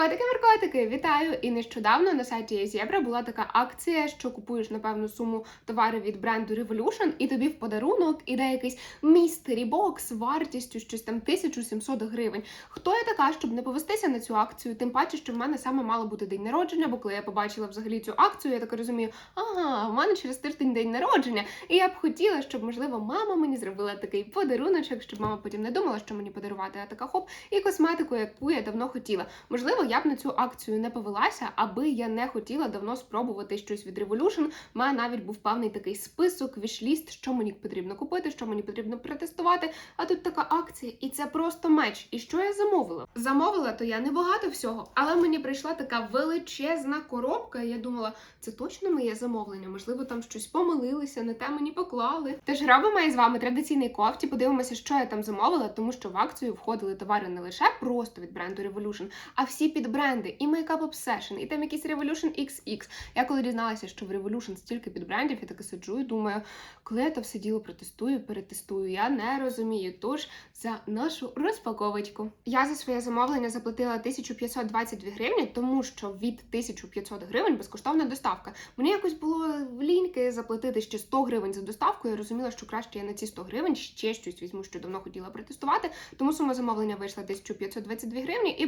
Котики-меркотики, вітаю! І нещодавно на сайті Єзєбра була така акція, що купуєш на певну суму товари від бренду Revolution, і тобі в подарунок іде якийсь містері бокс вартістю щось там 1700 гривень. Хто я така, щоб не повестися на цю акцію? Тим паче, що в мене саме мало бути день народження, бо коли я побачила взагалі цю акцію, я так розумію, ага, в мене через тиждень день народження. І я б хотіла, щоб можливо мама мені зробила такий подаруночок, щоб мама потім не думала, що мені подарувати, а така хоп, і косметику, яку я давно хотіла. Можливо, я б на цю акцію не повелася, аби я не хотіла давно спробувати щось від Revolution. У мене навіть був певний такий список, вішліст, що мені потрібно купити, що мені потрібно протестувати. А тут така акція, і це просто меч. І що я замовила? Замовила то я небагато всього, але мені прийшла така величезна коробка. І я думала, це точно моє замовлення. Можливо, там щось помилилися, не те мені поклали. Тож робимо із вами традиційний кофті. Подивимося, що я там замовила, тому що в акцію входили товари не лише просто від бренду Revolution, а всі підбренди, і Makeup Obsession, і там якийсь Revolution XX. Я коли дізналася, що в Revolution стільки підбрендів, я таки сиджу і думаю, коли я то все діло протестую, перетестую, я не розумію. Тож за нашу розпаковочку. Я за своє замовлення заплатила 1522 гривні, тому що від 1500 гривень безкоштовна доставка. Мені якось було в ліньки заплатити ще 100 гривень за доставку. Я розуміла, що краще я на ці 100 гривень ще щось візьму, що давно хотіла протестувати. Тому сума замовлення вийшла 1522 гривні і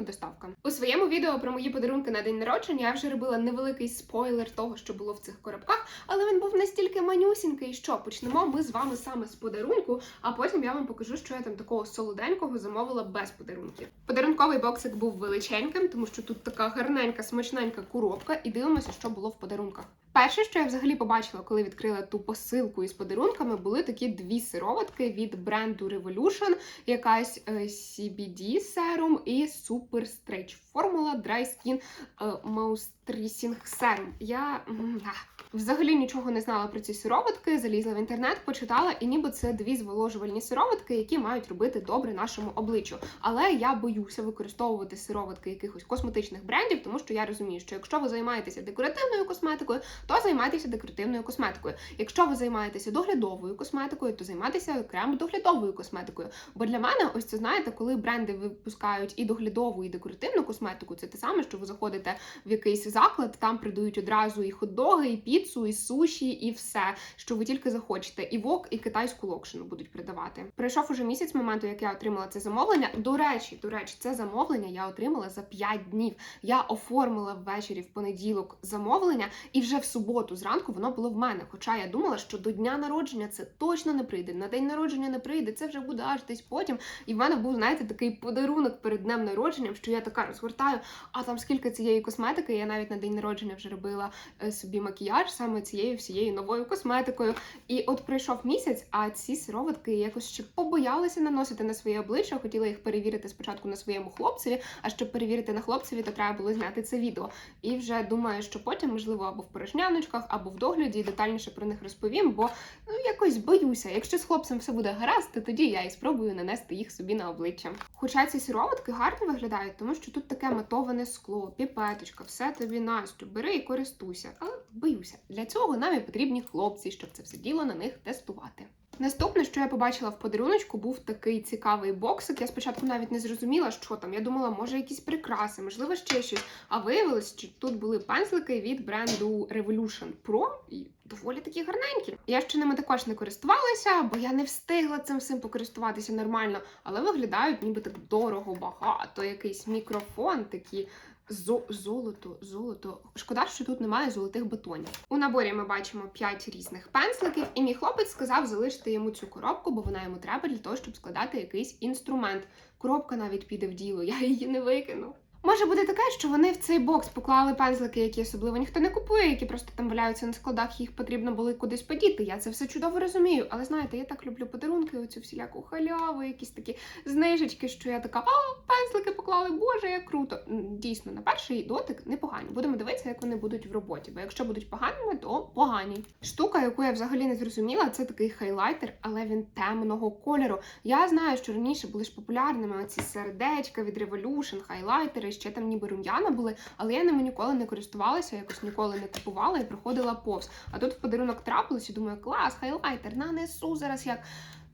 безкоштовна доставка. У своєму відео про мої подарунки на день народження я вже робила невеликий спойлер того, що було в цих коробках, але він був настільки манюсінький, що почнемо ми з вами саме з подарунку, а потім я вам покажу, що я там такого солоденького замовила без подарунків. Подарунковий боксик був величеньким, тому що тут така гарненька, смачненька коробка, і дивимося, що було в подарунках. Перше, що я взагалі побачила, коли відкрила ту посилку із подарунками, були такі дві сироватки від бренду Revolution, якась е, CBD серум і Super Stretch. Formula Dry Skin э, е, Moisturizing Serum. Я взагалі нічого не знала про ці сироватки, залізла в інтернет, почитала, і ніби це дві зволожувальні сироватки, які мають робити добре нашому обличчю. Але я боюся використовувати сироватки якихось косметичних брендів, тому що я розумію, що якщо ви займаєтеся декоративною косметикою, то займайтеся декоративною косметикою. Якщо ви займаєтеся доглядовою косметикою, то займайтеся окремо доглядовою косметикою. Бо для мене, ось це знаєте, коли бренди випускають і доглядову, і декоративну косметику, це те саме, що ви заходите в якийсь заклад, там продають одразу і хот-доги, і піцу, і суші, і все, що ви тільки захочете. І вок, і китайську локшину будуть продавати. Пройшов уже місяць моменту, як я отримала це замовлення. До речі, до речі, це замовлення я отримала за 5 днів. Я оформила ввечері в понеділок замовлення, і вже в суботу зранку воно було в мене. Хоча я думала, що до дня народження це точно не прийде. На день народження не прийде, це вже буде аж десь потім. І в мене був, знаєте, такий подарунок перед днем народженням, що я така розгортаю. А там скільки цієї косметики, я навіть на день народження вже робила е, собі макіяж саме цією всією новою косметикою. І от пройшов місяць, а ці сироватки якось ще побоялися наносити на своє обличчя. Хотіла їх перевірити спочатку на своєму хлопцеві. А щоб перевірити на хлопцеві, то треба було зняти це відео. І вже думаю, що потім, можливо, або в порожняночках, або в догляді детальніше про них розповім, бо ну якось боюся. Якщо з хлопцем все буде гаразд, то тоді я і спробую нанести їх собі на обличчя. Хоча ці сироватки гарно виглядають, тому що тут таке матоване скло, піпеточка, все тобі Настю, бери і користуйся. Але боюся, для цього нам і потрібні хлопці, щоб це все діло на них тестувати. Наступне, що я побачила в подаруночку, був такий цікавий боксик. Я спочатку навіть не зрозуміла, що там. Я думала, може якісь прикраси, можливо, ще щось. А виявилось, що тут були пензлики від бренду Revolution Pro і доволі такі гарненькі. Я ще ними також не користувалася, бо я не встигла цим всім покористуватися нормально, але виглядають ніби так дорого, багато. Якийсь мікрофон, такі Зо золото, золото. Шкода, що тут немає золотих бетонів. У наборі ми бачимо 5 різних пензликів, і мій хлопець сказав залишити йому цю коробку, бо вона йому треба для того, щоб складати якийсь інструмент. Коробка навіть піде в діло, я її не викину. Може бути таке, що вони в цей бокс поклали пензлики, які особливо ніхто не купує, які просто там валяються на складах, їх потрібно було кудись подіти. Я це все чудово розумію. Але знаєте, я так люблю подарунки, оцю всіляку халяву, якісь такі знижечки, що я така, а, пензлики поклали, боже, як круто. Дійсно, на перший дотик непогані. Будемо дивитися, як вони будуть в роботі. Бо якщо будуть поганими, то погані. Штука, яку я взагалі не зрозуміла, це такий хайлайтер, але він темного кольору. Я знаю, що раніше були ж популярними оці сердечка від Revolution, хайлайтери, ще там ніби рум'яна були, але я ними ніколи не користувалася, якось ніколи не купувала і проходила повз. А тут в подарунок трапилось і думаю, клас, хайлайтер, нанесу зараз як.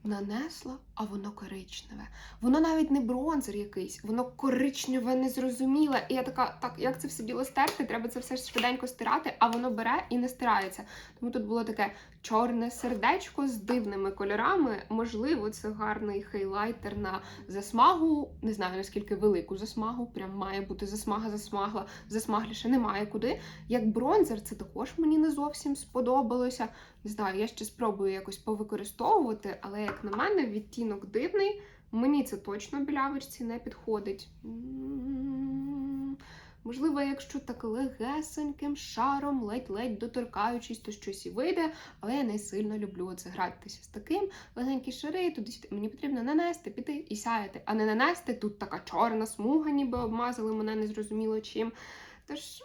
Нанесла, а воно коричневе. Воно навіть не бронзер якийсь, воно коричневе, незрозуміле. І я така, так, як це все діло стерти? Треба це все швиденько стирати, а воно бере і не стирається. Тому тут було таке чорне сердечко з дивними кольорами. Можливо, це гарний хейлайтер на засмагу. Не знаю наскільки велику засмагу. Прям має бути засмага, засмагла. Засмагліше немає куди. Як бронзер, це також мені не зовсім сподобалося. Не знаю, я ще спробую якось повикористовувати, але як на мене, відтінок дивний. Мені це точно білявочці не підходить. Можливо, якщо так легесеньким шаром, ледь-ледь доторкаючись, то щось і вийде, але я не сильно люблю це гратися з таким. Легенькі шари, туди. Мені потрібно нанести, піти і сяяти, а не нанести. Тут така чорна смуга, ніби обмазали мене незрозуміло чим. Тож.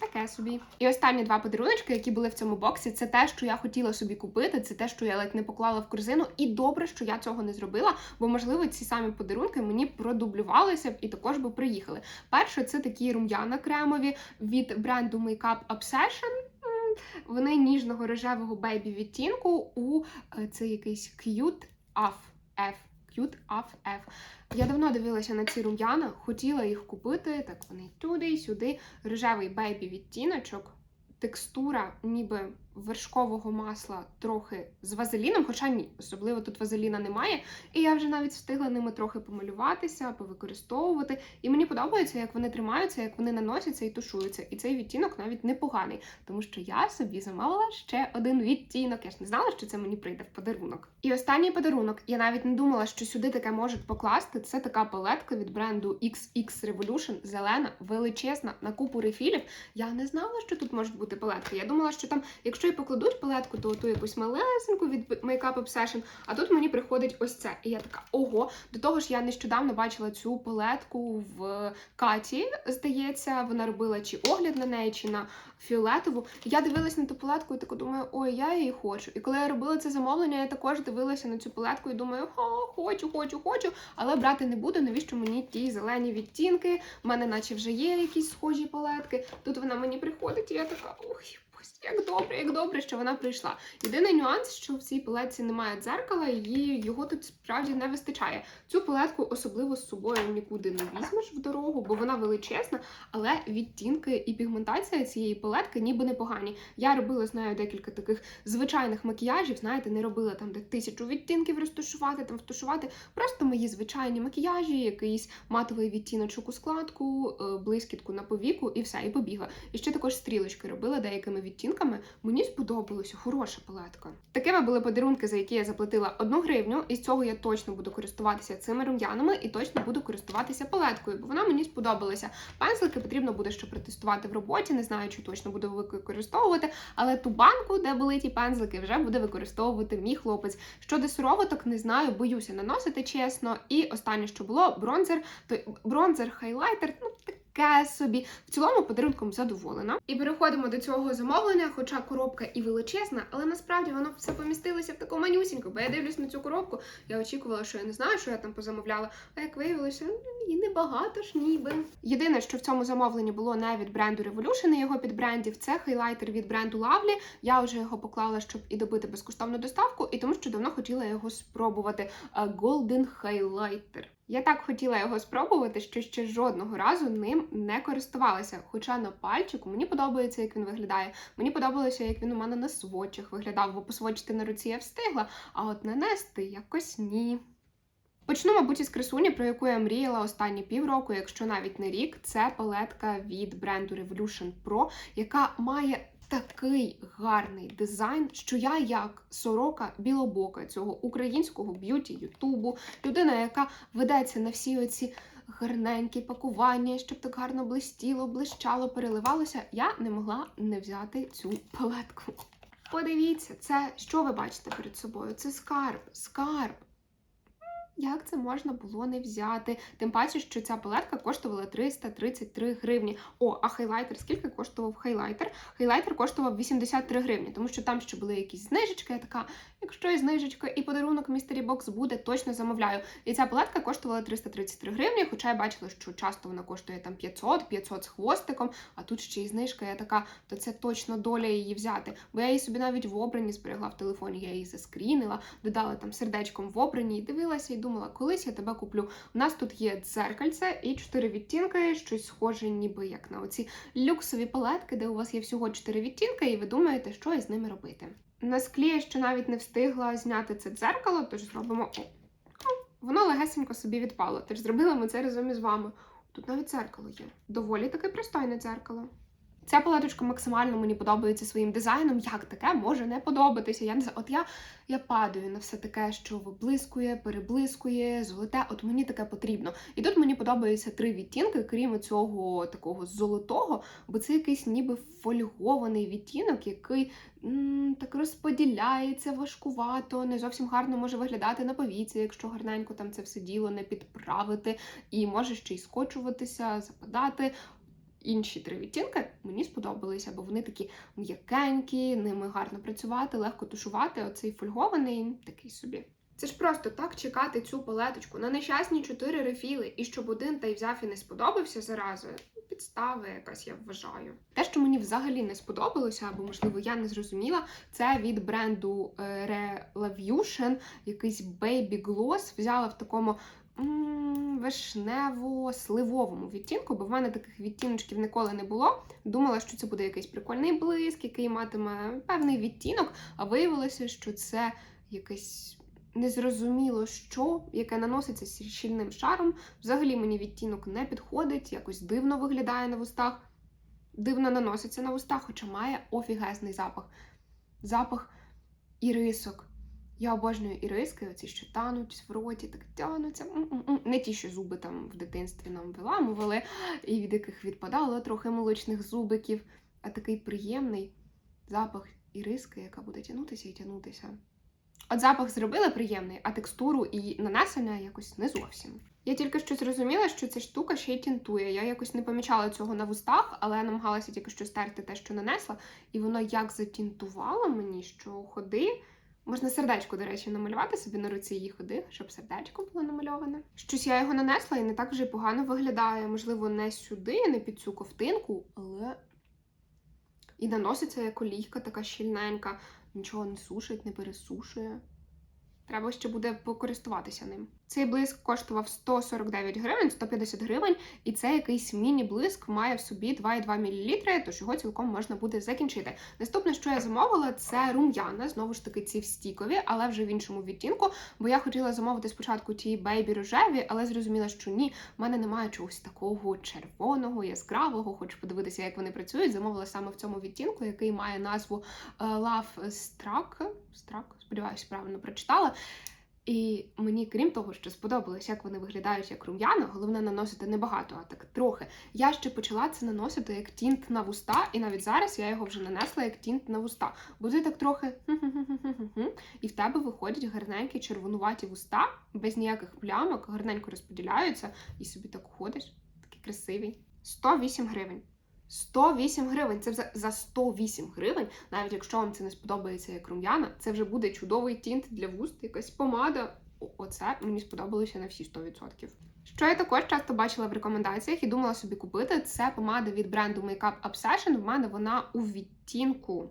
Таке собі. І останні два подаруночки, які були в цьому боксі, це те, що я хотіла собі купити, це те, що я ледь не поклала в корзину. І добре, що я цього не зробила, бо можливо ці самі подарунки мені продублювалися б і також би приїхали. Перше, це такі рум'яна кремові від бренду Makeup Obsession. Вони ніжного рожевого бейбі відтінку у е, це якийсь Cute Af F. Cute Af. Я давно дивилася на ці рум'яна, хотіла їх купити. Так вони туди, сюди. Рожевий бейбі відтіночок. Текстура ніби вершкового масла трохи з вазеліном, хоча ні, особливо тут вазеліна немає. І я вже навіть встигла ними трохи помалюватися, повикористовувати. І мені подобається, як вони тримаються, як вони наносяться і тушуються. І цей відтінок навіть непоганий, тому що я собі замовила ще один відтінок. Я ж не знала, що це мені прийде в подарунок. І останній подарунок. Я навіть не думала, що сюди таке можуть покласти. Це така палетка від бренду XX Revolution, зелена, величезна, на купу рефілів. Я не знала, що тут можуть бути палетки. Я думала, що там, якщо і покладуть палетку, то ту якусь малесеньку від Makeup Obsession, а тут мені приходить ось це. І я така, ого, до того ж, я нещодавно бачила цю палетку в Каті, здається, вона робила чи огляд на неї, чи на фіолетову. Я дивилась на ту палетку і таку думаю, ой, я її хочу. І коли я робила це замовлення, я також дивилася на цю палетку і думаю, о, хочу, хочу, хочу, але брати не буду. Навіщо мені ті зелені відтінки? У мене, наче вже є якісь схожі палетки. Тут вона мені приходить, і я така, ой. Ось як добре, як добре, що вона прийшла. Єдиний нюанс, що в цій палетці немає дзеркала, і його тут справді не вистачає. Цю палетку особливо з собою нікуди не візьмеш в дорогу, бо вона величезна, але відтінки і пігментація цієї палетки ніби непогані. Я робила з нею декілька таких звичайних макіяжів. Знаєте, не робила там де тисячу відтінків розташувати, там втушувати. Просто мої звичайні макіяжі, якийсь матовий відтіночок у складку, е, блискітку на повіку, і все, і побігла. І ще також стрілочки робила деякими відтінками. Мені сподобалося, хороша палетка. Такими були подарунки, за які я заплатила одну гривню, і з цього я точно буду користуватися цими рум'янами і точно буду користуватися палеткою, бо вона мені сподобалася. Пензлики потрібно буде ще протестувати в роботі. Не знаю, чи точно буду використовувати, але ту банку, де були ті пензлики, вже буде використовувати мій хлопець. Щодо сироваток, не знаю, боюся наносити чесно. І останнє, що було, бронзер, то бронзер, хайлайтер, ну таке собі. В цілому подарунком задоволена. І переходимо до цього замовлення, хоча коробка і величезна, але насправді воно все помістилося в таку манюсіньку. Бо я дивлюсь на цю коробку, я очікувала, що я не знаю, що я там позамовляла. А як виявилося, і небагато ж ніби. Єдине, що в цьому замовленні було не від бренду Revolution і його підбрендів, це хайлайтер від бренду Lovely. Я вже його поклала, щоб і добити безкоштовну доставку, і тому що давно хотіла його спробувати. А, Golden Highlighter. Я так хотіла його спробувати, що ще жодного разу ним не користувалася. Хоча на пальчику мені подобається, як він виглядає. Мені подобалося, як він у мене на свочах виглядав, бо посвочити на руці я встигла, а от нанести якось ні. Почну, мабуть, із красуні, про яку я мріяла останні півроку, якщо навіть не рік. Це палетка від бренду Revolution Pro, яка має такий гарний дизайн, що я, як сорока білобока цього українського б'юті Ютубу, людина, яка ведеться на всі оці гарненькі пакування, щоб так гарно блистіло, блищало, переливалося, я не могла не взяти цю палетку. Подивіться, це що ви бачите перед собою? Це скарб, скарб. Як це можна було не взяти? Тим паче, що ця палетка коштувала 333 гривні. О, а хайлайтер скільки коштував хайлайтер? Хайлайтер коштував 83 гривні, тому що там ще були якісь знижечки. Я така, якщо є знижечка і подарунок містері бокс буде, точно замовляю. І ця палетка коштувала 333 гривні, хоча я бачила, що часто вона коштує там 500, 500 з хвостиком, а тут ще й знижка. Я така, то це точно доля її взяти. Бо я її собі навіть в обрані зберегла в телефоні, я її заскрінила, додала там сердечком в обрані і дивилася і думала, колись я тебе куплю. У нас тут є дзеркальце і чотири відтінки, щось схоже, ніби як на оці люксові палетки, де у вас є всього чотири відтінки, і ви думаєте, що із ними робити. На склі я ще навіть не встигла зняти це дзеркало, тож зробимо. Воно легесенько собі відпало. Тож зробили ми це разом із вами. Тут навіть дзеркало є. Доволі таке пристойне дзеркало. Ця палеточка максимально мені подобається своїм дизайном. Як таке може не подобатися? Я не знаю. От я, я падаю на все таке, що виблискує, переблискує, золоте. От мені таке потрібно. І тут мені подобаються три відтінки, крім цього такого золотого, бо це якийсь ніби фольгований відтінок, який м, так розподіляється важкувато, не зовсім гарно може виглядати на повіці, якщо гарненько там це все діло не підправити, і може ще й скочуватися, западати. Інші три відтінки мені сподобалися, бо вони такі м'якенькі, ними гарно працювати, легко тушувати. Оцей фольгований такий собі. Це ж просто так чекати цю палеточку на нещасні чотири рефіли, і щоб один та й взяв і не сподобався заразу. Підстава якась, я вважаю. Те, що мені взагалі не сподобалося, або можливо я не зрозуміла, це від бренду е, Relavution, якийсь Baby Gloss. Взяла в такому вишнево-сливовому відтінку, бо в мене таких відтіночків ніколи не було. Думала, що це буде якийсь прикольний блиск, який матиме певний відтінок, а виявилося, що це якесь. Незрозуміло, що, яке наноситься з щільним шаром. Взагалі мені відтінок не підходить, якось дивно виглядає на вустах, дивно наноситься на вустах, хоча має офігезний запах. Запах ірисок. Я обожнюю іриски, оці, що тануть в роті, так тянуться. Не ті, що зуби там в дитинстві нам виламували, і від яких відпадало трохи молочних зубиків, а такий приємний запах іриски, яка буде тягнутися і тягнутися. От запах зробили приємний, а текстуру і нанесення якось не зовсім. Я тільки що зрозуміла, що ця штука ще й тінтує. Я якось не помічала цього на вустах, але я намагалася тільки що стерти те, що нанесла, і воно як затінтувало мені, що ходи. Можна сердечко, до речі, намалювати собі на руці її ходи, щоб сердечко було намальоване. Щось я його нанесла і не так вже й погано виглядає. Можливо, не сюди, не під цю ковтинку, але і наноситься як олійка така щільненька, нічого не сушить, не пересушує. Треба ще буде покористуватися ним. Цей блиск коштував 149 гривень, 150 гривень, і це якийсь міні-блиск має в собі 2,2 мл, тож його цілком можна буде закінчити. Наступне, що я замовила, це рум'яна, знову ж таки, ці в стікові, але вже в іншому відтінку. Бо я хотіла замовити спочатку ті бейбі рожеві, але зрозуміла, що ні, в мене немає чогось такого червоного, яскравого. Хочу подивитися, як вони працюють. Замовила саме в цьому відтінку, який має назву е, Love Struck. Struck, сподіваюся, правильно прочитала. І мені, крім того, що сподобалось, як вони виглядають як рум'яна, головне наносити небагато, а так трохи. Я ще почала це наносити як тінт на вуста, і навіть зараз я його вже нанесла як тінт на вуста. Буде так трохи і в тебе виходять гарненькі червонуваті вуста, без ніяких плямок, гарненько розподіляються, і собі так ходиш, такий красивий. 108 гривень. 108 гривень. Це за 108 гривень, навіть якщо вам це не сподобається як рум'яна, це вже буде чудовий тінт для вуст, якась помада. Оце мені сподобалося на всі 100%. Що я також часто бачила в рекомендаціях і думала собі купити, це помада від бренду Makeup Obsession. В мене вона у відтінку.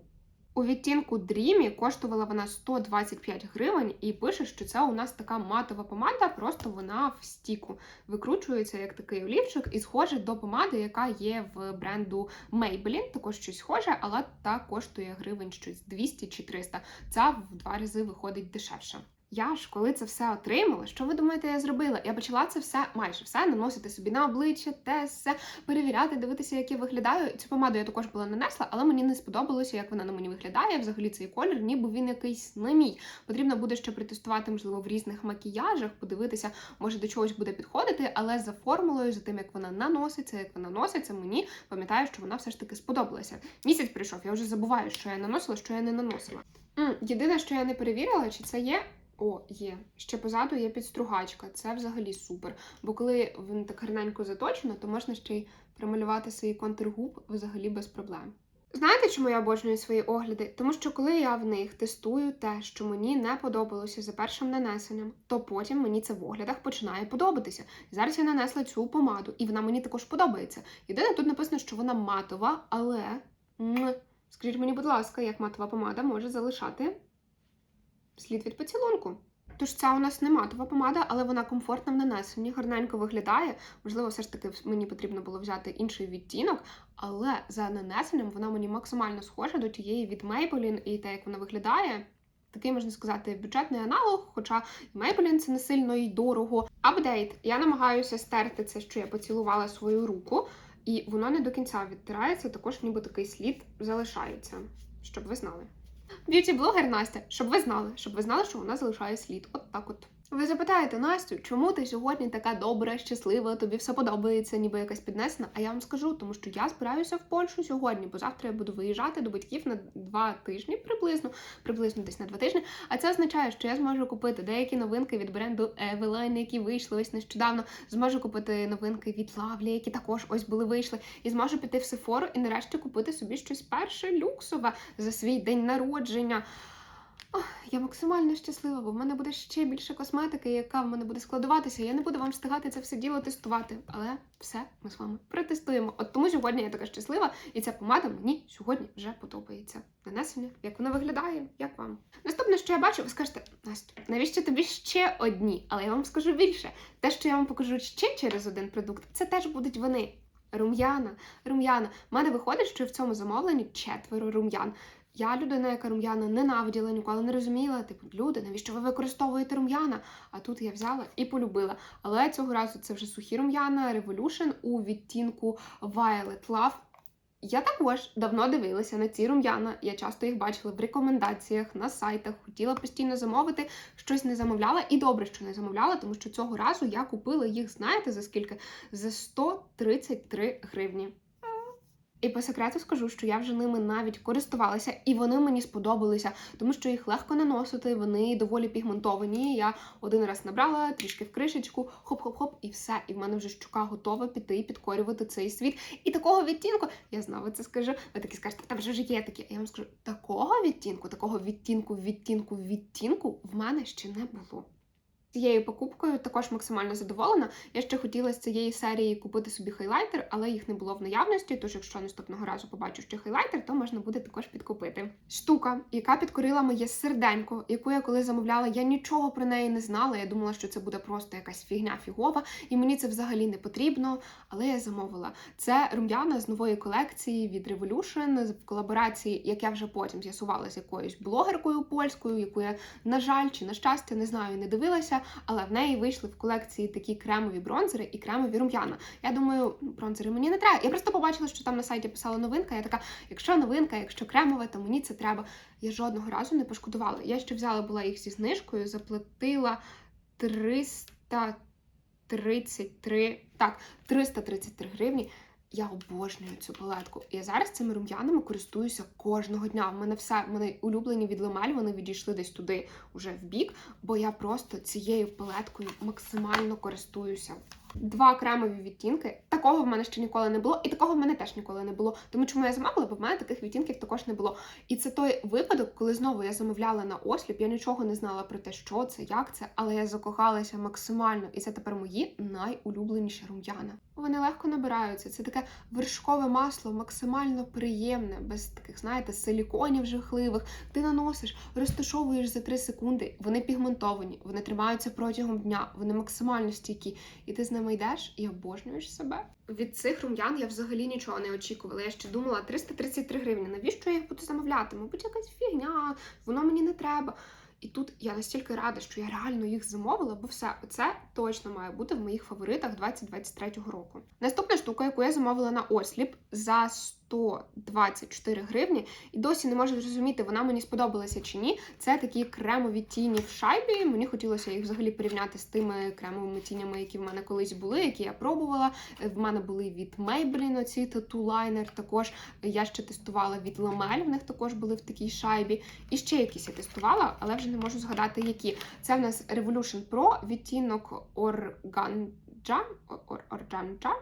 У відтінку Dreamy коштувала вона 125 гривень, і пише, що це у нас така матова помада, просто вона в стіку викручується як такий олівчик і схоже до помади, яка є в бренду Maybelline, також щось схоже, але та коштує гривень щось 200 чи 300. Ця в два рази виходить дешевше. Я ж, коли це все отримала, що ви думаєте, я зробила? Я почала це все, майже все, наносити собі на обличчя, те все, перевіряти, дивитися, як я виглядаю. Цю помаду я також була нанесла, але мені не сподобалося, як вона на мені виглядає. Взагалі цей колір, ніби він якийсь не мій. Потрібно буде ще протестувати, можливо, в різних макіяжах, подивитися, може до чогось буде підходити, але за формулою, за тим, як вона наноситься, як вона носиться, мені пам'ятаю, що вона все ж таки сподобалася. Місяць прийшов, я вже забуваю, що я наносила, що я не наносила. Єдине, що я не перевірила, чи це є О, є. Ще позаду є підстругачка. Це взагалі супер. Бо коли він так гарненько заточено, то можна ще й прималювати свої контур губ взагалі без проблем. Знаєте, чому я обожнюю свої огляди? Тому що коли я в них тестую те, що мені не подобалося за першим нанесенням, то потім мені це в оглядах починає подобатися. Зараз я нанесла цю помаду, і вона мені також подобається. Єдине, тут написано, що вона матова, але скажіть мені, будь ласка, як матова помада може залишати слід від поцілунку. Тож ця у нас не матова помада, але вона комфортна в нанесенні, гарненько виглядає. Можливо, все ж таки мені потрібно було взяти інший відтінок, але за нанесенням вона мені максимально схожа до тієї від Maybelline і те, як вона виглядає. Такий можна сказати бюджетний аналог, хоча і Maybelline це не сильно й дорого. Апдейт. Я намагаюся стерти це, що я поцілувала свою руку, і воно не до кінця відтирається, також ніби такий слід залишається, щоб ви знали. Б'юті-блогер Настя, щоб ви знали, щоб ви знали, що вона залишає слід. От так от. Ви запитаєте Настю, чому ти сьогодні така добра, щаслива, тобі все подобається, ніби якась піднесена. А я вам скажу, тому що я збираюся в Польщу сьогодні, бо завтра я буду виїжджати до батьків на два тижні, приблизно, приблизно десь на два тижні. А це означає, що я зможу купити деякі новинки від бренду Eveline, які вийшли ось нещодавно. Зможу купити новинки від Lovely, які також ось були вийшли. І зможу піти в Sephora і нарешті купити собі щось перше люксове за свій день народження. Ох, я максимально щаслива, бо в мене буде ще більше косметики, яка в мене буде складуватися. Я не буду вам встигати це все діло тестувати, але все ми з вами протестуємо. От тому сьогодні я така щаслива, і ця помада мені сьогодні вже подобається. Нанесення, як вона виглядає, як вам. Наступне, що я бачу, ви скажете, Настю, навіщо тобі ще одні? Але я вам скажу більше. Те, що я вам покажу ще через один продукт, це теж будуть вони. Рум'яна, рум'яна. У мене виходить, що в цьому замовленні четверо рум'ян. Я людина, яка рум'яна ненавиділа, ніколи не розуміла. Типу, люди, навіщо ви використовуєте рум'яна? А тут я взяла і полюбила. Але цього разу це вже сухі рум'яна Revolution у відтінку Violet Love. Я також давно дивилася на ці рум'яна. Я часто їх бачила в рекомендаціях на сайтах. Хотіла постійно замовити, щось не замовляла, і добре, що не замовляла, тому що цього разу я купила їх, знаєте, за скільки? За 133 гривні. І по секрету скажу, що я вже ними навіть користувалася, і вони мені сподобалися, тому що їх легко наносити, вони доволі пігментовані. Я один раз набрала трішки в кришечку, хоп-хоп-хоп, і все. І в мене вже щука готова піти і підкорювати цей світ. І такого відтінку, я знову це скажу. Ви такі скажете, там вже ж є такі. Я вам скажу, такого відтінку, такого відтінку, відтінку, відтінку в мене ще не було. Цією покупкою також максимально задоволена. Я ще хотіла з цієї серії купити собі хайлайтер, але їх не було в наявності. Тож, якщо наступного разу побачу ще хайлайтер, то можна буде також підкупити. Штука, яка підкорила моє серденько, яку я коли замовляла, я нічого про неї не знала. Я думала, що це буде просто якась фігня фігова, і мені це взагалі не потрібно. Але я замовила. Це рум'яна з нової колекції від Revolution в колаборації, як я вже потім з'ясувала з якоюсь блогеркою польською, яку я, на жаль, чи на щастя, не знаю, не дивилася але в неї вийшли в колекції такі кремові бронзери і кремові рум'яна. Я думаю, бронзери мені не треба. Я просто побачила, що там на сайті писала новинка. Я така, якщо новинка, якщо кремове, то мені це треба. Я жодного разу не пошкодувала. Я ще взяла була їх зі знижкою, заплатила 333, так, 333 гривні. Я обожнюю цю палетку. Я зараз цими рум'янами користуюся кожного дня. В мене все, мене улюблені від Ламель, вони відійшли десь туди, уже в бік, бо я просто цією палеткою максимально користуюся. Два кремові відтінки. Такого в мене ще ніколи не було, і такого в мене теж ніколи не було. Тому чому я замовила, бо в мене таких відтінків також не було. І це той випадок, коли знову я замовляла на осліп. Я нічого не знала про те, що це, як це, але я закохалася максимально. І це тепер мої найулюбленіші рум'яна. Вони легко набираються. Це таке вершкове масло, максимально приємне, без таких, знаєте, силіконів жахливих. Ти наносиш, розташовуєш за 3 секунди. Вони пігментовані, вони тримаються протягом дня, вони максимально стійкі. І ти з ними йдеш і обожнюєш себе. Від цих рум'ян я взагалі нічого не очікувала. Я ще думала 333 гривні. Навіщо я їх буду замовляти? Мабуть, якась фігня, воно мені не треба. І тут я настільки рада, що я реально їх замовила, бо все це точно має бути в моїх фаворитах 2023 року. Наступна штука, яку я замовила на осліп за 124 гривні. І досі не можу зрозуміти, вона мені сподобалася чи ні. Це такі кремові тіні в шайбі. Мені хотілося їх взагалі порівняти з тими кремовими тінями, які в мене колись були, які я пробувала. В мене були від Maybelline оці тату лайнер. Також я ще тестувала від Ламель. В них також були в такій шайбі. І ще якісь я тестувала, але вже не можу згадати, які. Це в нас Revolution Pro, відтінок Organza, Ор- Organza,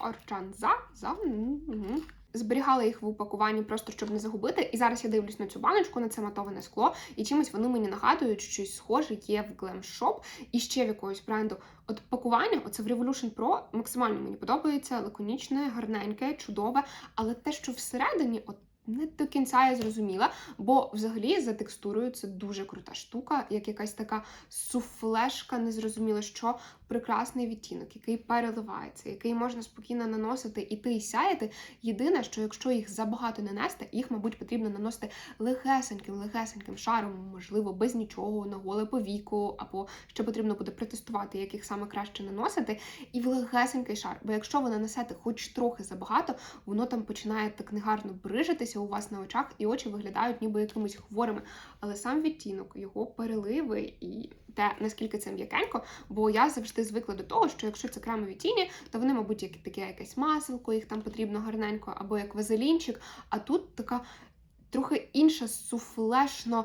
Organza, за, м, мгм. Зберігала їх в упакуванні просто щоб не загубити. І зараз я дивлюсь на цю баночку, на це матоване скло, і чимось вони мені нагадують, що щось схоже є в Glam Shop і ще в якогось бренду. От пакування, оце в Revolution Pro максимально мені подобається, лаконічне, гарненьке, чудове, але те, що всередині, от не до кінця я зрозуміла, бо взагалі за текстурою це дуже крута штука, як якась така суфлешка, незрозуміло що, прекрасний відтінок, який переливається, який можна спокійно наносити і сяяти. Єдине, що якщо їх забагато нанести, їх, мабуть, потрібно наносити легесеньким, легесеньким шаром, можливо, без нічого, на голе повіку, або ще потрібно буде протестувати, як їх саме краще наносити, і в легесенький шар. Бо якщо ви нанесете хоч трохи забагато, воно там починає так негарно брижитися у вас на очах, і очі виглядають ніби якимись хворими. Але сам відтінок, його переливи і те, наскільки це м'якенько, бо я завжди звикла до того, що якщо це кремові тіні, то вони, мабуть, як таке якесь маселко, їх там потрібно гарненько, або як вазелінчик. А тут така трохи інша суфлешно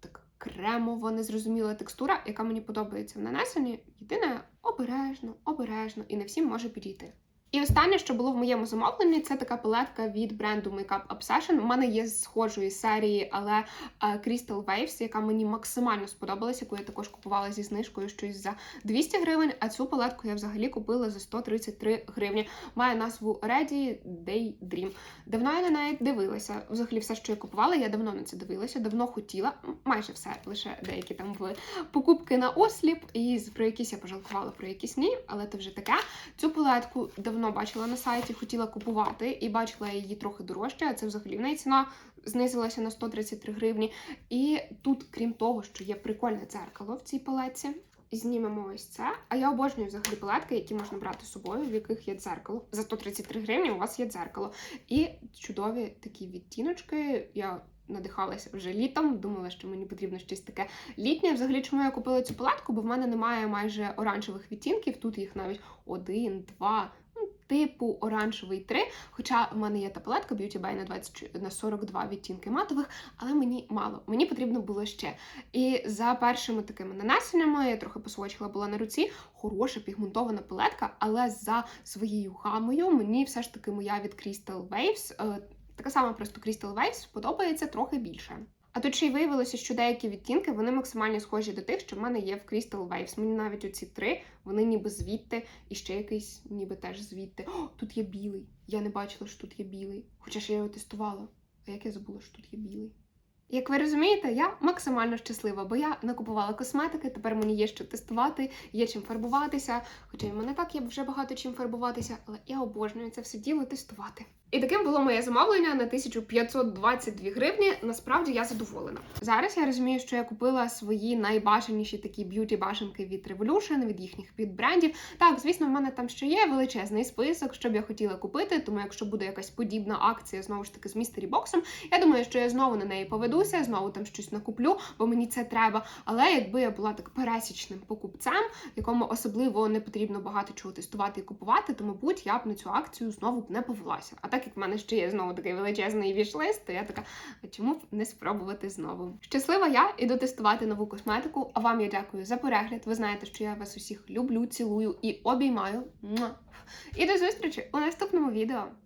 так кремово, незрозуміла текстура, яка мені подобається в нанесенні. Єдине обережно, обережно, і не всім може підійти. І останнє, що було в моєму замовленні, це така палетка від бренду Makeup Obsession. У мене є з схожої серії, але е, Crystal Waves, яка мені максимально сподобалась, яку я також купувала зі знижкою щось за 200 гривень. А цю палетку я взагалі купила за 133 гривні. Має назву Ready Daydream. Давно я на неї дивилася. Взагалі, все, що я купувала, я давно на це дивилася, давно хотіла. Майже все, лише деякі там були покупки на осліп, і про якісь я пожалкувала, про якісь ні, але це вже таке. Цю палетку давно бачила на сайті, хотіла купувати і бачила її трохи дорожче. А це взагалі в неї ціна знизилася на 133 гривні. І тут, крім того, що є прикольне дзеркало в цій палетці. Знімемо ось це. А я обожнюю взагалі палетки, які можна брати з собою, в яких є дзеркало. За 133 гривні у вас є дзеркало. І чудові такі відтіночки. Я надихалася вже літом, думала, що мені потрібно щось таке літнє. Взагалі, чому я купила цю палетку? Бо в мене немає майже оранжевих відтінків. Тут їх навіть один, два. Типу оранжевий 3, хоча в мене є та палетка Beauty Bay на 20, на 42 відтінки матових, але мені мало, мені потрібно було ще. І за першими такими нанесеннями я трохи посвочила була на руці. Хороша пігментована палетка, але за своєю гамою мені все ж таки моя від Crystal Waves, е, така сама просто Crystal Waves, подобається трохи більше. А тут ще й виявилося, що деякі відтінки вони максимально схожі до тих, що в мене є в Crystal Waves. Мені навіть оці три, вони ніби звідти, і ще якийсь ніби теж звідти. О, тут є білий. Я не бачила, що тут є білий. Хоча ж я його тестувала. А як я забула, що тут є білий? Як ви розумієте, я максимально щаслива, бо я накупувала косметики, тепер мені є що тестувати, є чим фарбуватися. Хоча й мене так є вже багато чим фарбуватися, але я обожнюю це все діло тестувати. І таким було моє замовлення на 1522 гривні. Насправді я задоволена. Зараз я розумію, що я купила свої найбажаніші такі б'юті башенки від Revolution, від їхніх підбрендів. Так, звісно, в мене там ще є величезний список, що б я хотіла купити. Тому, якщо буде якась подібна акція знову ж таки з містері боксом, я думаю, що я знову на неї поведуся, знову там щось накуплю, бо мені це треба. Але якби я була так пересічним покупцем, якому особливо не потрібно багато чого тестувати і купувати, то мабуть я б на цю акцію знову б не повелася. А так як в мене ще є знову такий величезний вішлист, то я така, а чому б не спробувати знову? Щаслива я іду тестувати нову косметику. А вам я дякую за перегляд. Ви знаєте, що я вас усіх люблю, цілую і обіймаю. І до зустрічі у наступному відео.